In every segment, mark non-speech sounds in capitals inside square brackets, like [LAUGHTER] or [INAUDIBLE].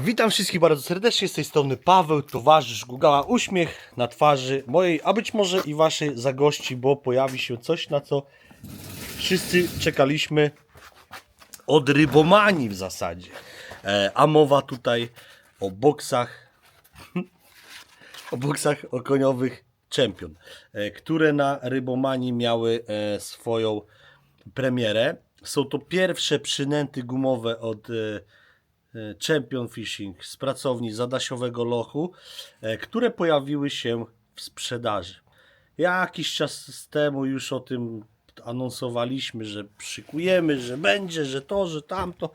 Witam wszystkich bardzo serdecznie, z tej strony Paweł, towarzysz Gugała, uśmiech na twarzy mojej, a być może i waszej zagości, bo pojawi się coś, na co wszyscy czekaliśmy od rybomanii w zasadzie. E, a mowa tutaj o boksach, [LAUGHS] o boksach okoniowych Champion, e, które na rybomanii miały e, swoją premierę. Są to pierwsze przynęty gumowe od e, Champion Fishing z pracowni Zadasiowego Lochu, e, które pojawiły się w sprzedaży. Jakiś czas temu już o tym anonsowaliśmy, że szykujemy, że będzie, że to, że tamto.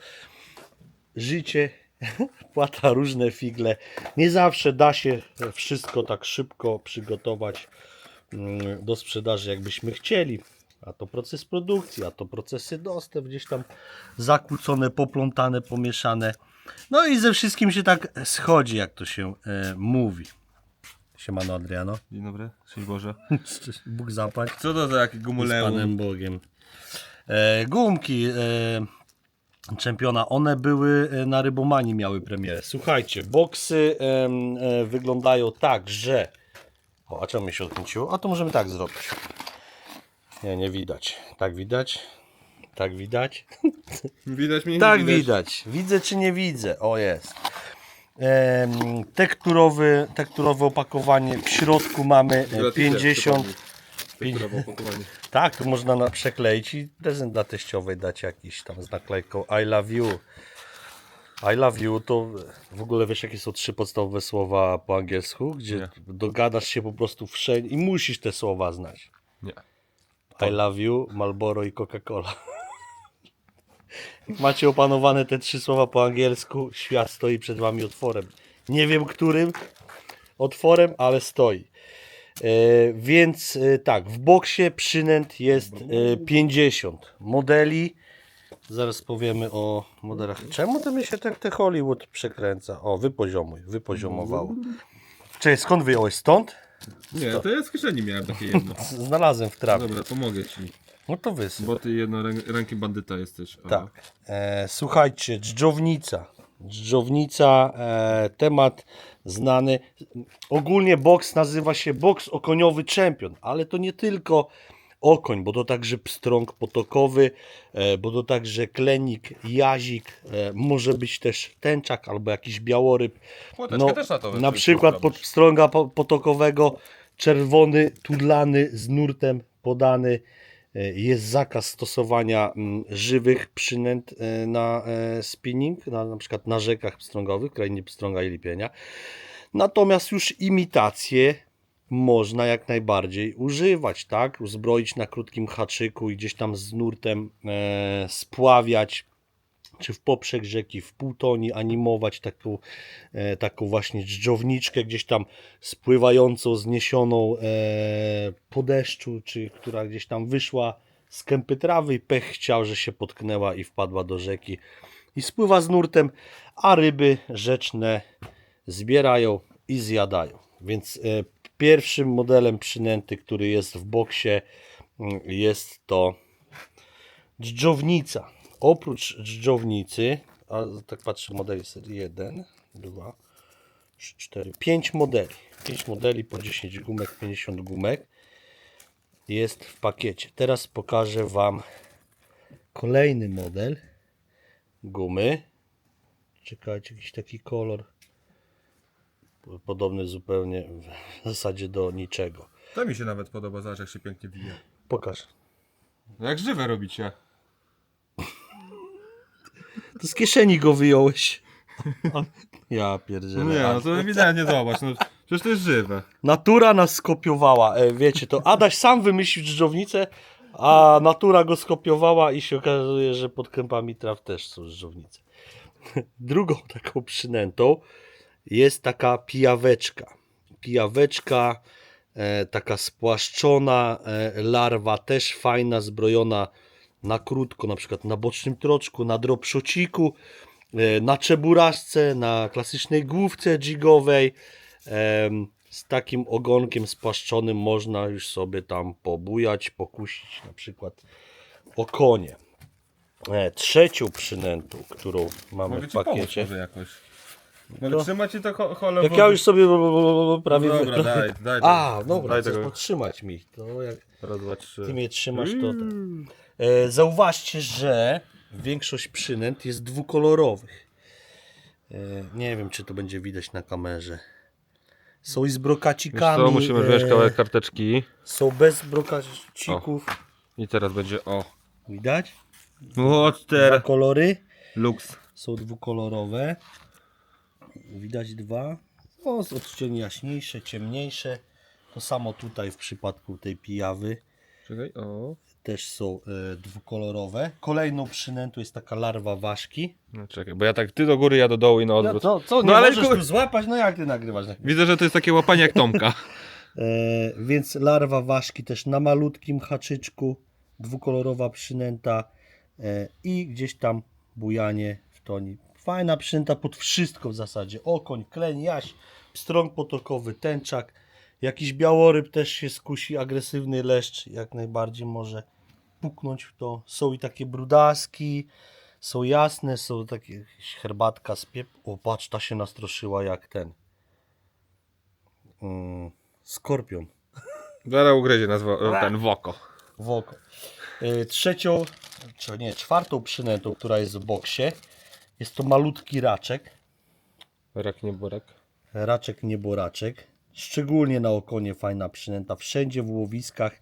Życie [LAUGHS] płata różne figle. Nie zawsze da się wszystko tak szybko przygotować mm, do sprzedaży, jakbyśmy chcieli. A to proces produkcji, a to procesy dostaw gdzieś tam zakłócone, poplątane, pomieszane. No i ze wszystkim się tak schodzi, jak to się e, mówi. Siemano Adriano. Dzień dobry, szczęść Boże. [LAUGHS] Bóg zapłać. Co to za jakie Z gumuleum? Panem Bogiem. E, gumki e, czempiona, one były e, na Rybomanii, miały premierę. Słuchajcie, boksy em, e, wyglądają tak, że... O, a czemu mi się odkręciło? A to możemy tak zrobić. Nie, nie widać. Tak widać? Tak widać? Widać mnie? nie Tak widać. Widzę czy nie widzę? O jest. Em, tekturowy, tekturowe opakowanie. W środku mamy e, Gratisie, 50... przypomnij. Tekturowe opakowanie. [LAUGHS] Tak, to można na, przekleić i prezent dla teściowej dać jakiś tam z naklejką I love you. I love you to w ogóle wiesz jakie są trzy podstawowe słowa po angielsku, gdzie Nie. dogadasz się po prostu wszędzie i musisz te słowa znać. Nie. I love you, Marlboro i Coca-Cola. [LAUGHS] Macie opanowane te trzy słowa po angielsku, świat stoi przed wami otworem. Nie wiem którym otworem, ale stoi. E, więc e, tak, w boksie przynęt jest e, 50 modeli. Zaraz powiemy o modelach. Czemu to mi się tak te Hollywood przekręca? O, wypoziomuj, wypoziomowało. Cześć, skąd wyjąłeś? Stąd? Nie, to ja z kieszeni miałem takie jedno. [LAUGHS] Znalazłem w trawie. Dobra, pomogę ci. No to wysyp. Bo ty jedno rę- ręki bandyta jesteś. a- Tak. E, słuchajcie, dżdżownica. Dżdżownica, e, temat znany. Ogólnie boks nazywa się boks okoniowy czempion, ale to nie tylko okoń, bo to także pstrąg potokowy, e, bo to także klenik, jazik, e, może być też tęczak albo jakiś białoryb. Płoteczkę też na to na przykład pod pstrąga po- potokowego czerwony, tudlany z nurtem podany. E, Jest zakaz stosowania mm, żywych przynęt e, na e, spinning, na, na przykład na rzekach pstrągowych, krainie pstrąga i lipienia. Natomiast już imitacje można jak najbardziej używać, tak? Uzbroić na krótkim haczyku i gdzieś tam z nurtem spławiać, czy w poprzek rzeki, w półtoni animować taką, e, taką właśnie dżdżowniczkę gdzieś tam spływającą, zniesioną e, po deszczu, czy która gdzieś tam wyszła z kępy trawy i pech chciał, że się potknęła i wpadła do rzeki i spływa z nurtem, a ryby rzeczne zbierają i zjadają. Więc e, pierwszym modelem przynęty, który jest w boksie mm, jest to dżdżownica. Oprócz dżdżownicy, a tak patrzę, modeli serii 1, 2, 3, 4, 5 modeli. 5 modeli po 10 gumek, 50 gumek jest w pakiecie. Teraz pokażę Wam kolejny model gumy. Czekajcie, jakiś taki kolor podobny zupełnie w zasadzie do niczego. To mi się nawet podoba, zobacz jak się pięknie wija. Pokaż. No Jak żywe robicie. To z kieszeni go wyjąłeś. [LAUGHS] Ja pierdzielę. No nie, no to ewidentnie zobacz. No, przecież to jest żywe. Natura nas skopiowała. E, wiecie, to Adaś sam wymyślił dżdżownicę, a natura go skopiowała i się okazuje, że pod kępami traw też są dżdżownice. [LAUGHS] Drugą taką przynętą jest taka pijaweczka. Pijaweczka, e, taka spłaszczona e, larwa, też fajna, zbrojona na krótko, na przykład na bocznym troczku, na dropshociku, e, na czeburaszce, na klasycznej główce jigowej. Z takim ogonkiem spłaszczonym można już sobie tam pobujać, pokusić na przykład o konie. E, Trzecią przynętą, którą mamy Mogę w ci pomóc pakiecie. może jakoś. No ale To- trzyma ci to cho- chole Jak ja już sobie prawie... No dobra, daj, daj. A, tego. dobra, Daj chcesz tego. podtrzymać mi. To jak Raz, dwa, trzy. ty mnie trzymasz, to ten. E, zauważcie, że większość przynęt jest dwukolorowych. E, nie wiem, czy to będzie widać na kamerze. Są i z Wiesz brokacikami. co, musimy e, wziąć kawałek karteczki. Są bez brokacików. I teraz będzie o. Widać? Dwa Water. kolory. Lux. Są dwukolorowe. Widać dwa. O, z odcienie jaśniejsze, ciemniejsze. To samo tutaj w przypadku tej pijawy. Czekaj, o. Też są e, dwukolorowe. Kolejną przynętą jest taka larwa ważki. No czekaj, bo ja tak ty do góry, ja do dołu i na No, odwrót. co, co, nie No ale możesz tu złapać? No jak ty nagrywasz? Widzę, że to jest takie łapanie jak Tomka. [LAUGHS] [LAUGHS] E, więc larwa ważki też na malutkim haczyczku, dwukolorowa przynęta e, i gdzieś tam bujanie w toni. Fajna przynęta pod wszystko w zasadzie. Okoń, kleń, jaś, pstrąg potokowy, tęczak, jakiś białoryb też się skusi, agresywny leszcz jak najbardziej może puknąć w to. Są i takie brudaski, są jasne, są takie herbatka z piep... O, patrz, ta się nastroszyła jak ten. Mm, skorpion Zaraz ugryzie nas wo- ten w oko. w oko. Y, Trzecią, czy nie, czwartą przynętą, która jest w boksie, jest to malutki raczek. Rak nie borek. Raczek nieboraczek. Szczególnie na okonie fajna przynęta. Wszędzie w łowiskach,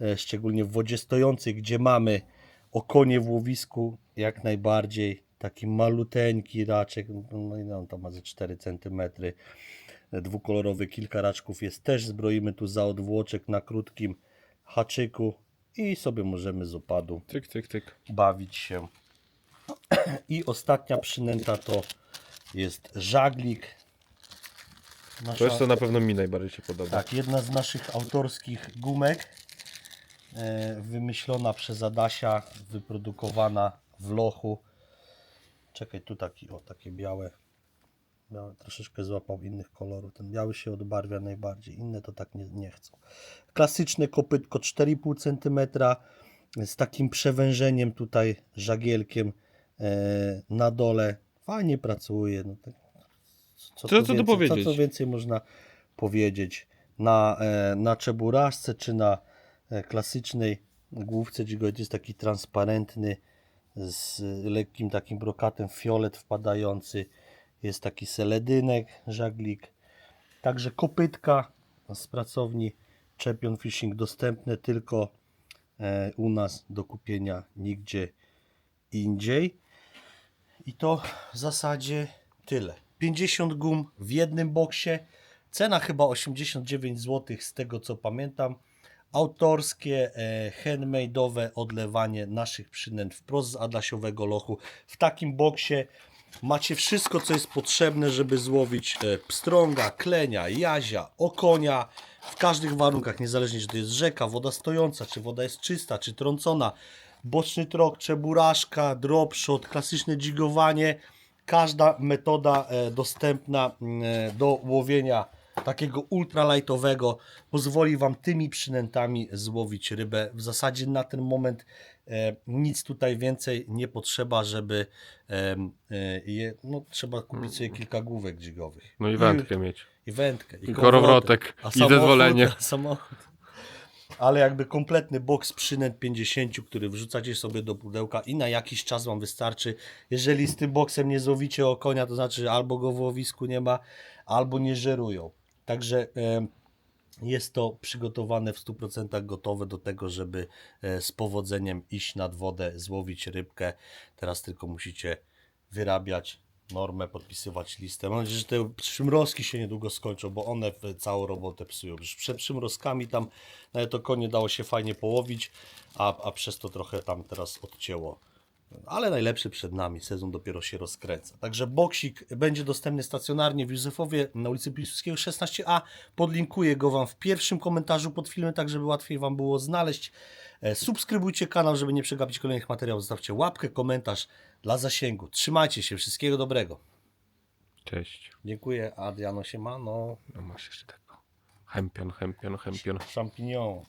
e, szczególnie w wodzie stojącej, gdzie mamy okonie w łowisku, jak najbardziej. Taki maluteńki raczek, no i on tam ma ze 4 cm. Dwukolorowy, kilka raczków jest też. Zbroimy tu za odwłoczek na krótkim haczyku i sobie możemy z opadu Tyk, tyk, tyk. bawić się. I ostatnia przynęta to jest żaglik. Nasza, To jest to na pewno mi najbardziej się podoba. tak, jedna z naszych autorskich gumek, e, wymyślona przez Adasia, wyprodukowana w lochu. Czekaj, tu taki, o takie białe. białe troszeczkę złapał innych kolorów. Ten biały się odbarwia najbardziej, inne to tak nie, nie chcą. Klasyczne kopytko 4,5 cm z takim przewężeniem tutaj żagielkiem na dole. Fajnie pracuje. No, tak, Co- co tu więcej, powiedzieć? Co, co więcej można powiedzieć na, e, na czeburaszce czy na e, klasycznej główce Gigoid jest taki transparentny z lekkim takim brokatem fiolet wpadający. Jest taki seledynek, żaglik. Także kopytka z pracowni Champion Fishing dostępne tylko e, u nas do kupienia nigdzie indziej. I to w zasadzie tyle. 50 gum w jednym boksie. Cena chyba 89 zł z tego co pamiętam. Autorskie, e, handmade'owe odlewanie naszych przynęt wprost z adasiowego lochu. W takim boksie macie wszystko co jest potrzebne, żeby złowić e, pstrąga, klenia, jazia, okonia. W każdych warunkach, niezależnie czy to jest rzeka, woda stojąca, czy woda jest czysta, czy trącona. Boczny trok, czeburaszka, dropshot, klasyczne dzigowanie każda metoda e, dostępna e, do łowienia takiego ultralightowego pozwoli Wam tymi przynętami złowić rybę. W zasadzie na ten moment e, nic tutaj więcej nie potrzeba, żeby e, je, no, trzeba kupić sobie kilka główek dzigowych. No i wędkę mieć. I wędkę. I korowrotek. A I zezwolenie. Samochód. Ale jakby kompletny boks przynęt 50, który wrzucacie sobie do pudełka i na jakiś czas Wam wystarczy. Jeżeli z tym boksem nie złowicie o konia, to znaczy że albo go w łowisku nie ma, albo nie żerują. Także jest to przygotowane w 100% gotowe do tego, żeby e, z powodzeniem iść nad wodę, złowić rybkę. Teraz tylko musicie wyrabiać normę, podpisywać listę. Mam nadzieję, że te przymrozki się niedługo skończą, bo one całą robotę psują. Przecież Przed przymrozkami tam nawet to konie dało się fajnie połowić, a, a przez to trochę tam teraz odcięło. Ale najlepszy przed nami, sezon dopiero się rozkręca. Także boksik będzie dostępny stacjonarnie w Józefowie na ulicy Piłsudskiego 16a. Podlinkuję go Wam w pierwszym komentarzu pod filmem, tak żeby łatwiej Wam było znaleźć. E, Subskrybujcie kanał, żeby nie przegapić kolejnych materiałów. Zostawcie łapkę, komentarz dla zasięgu. Trzymajcie się, wszystkiego dobrego. Cześć. Dziękuję, Adriano Siemano. No masz jeszcze tego. Chempion, chempion, chempion. Champignon.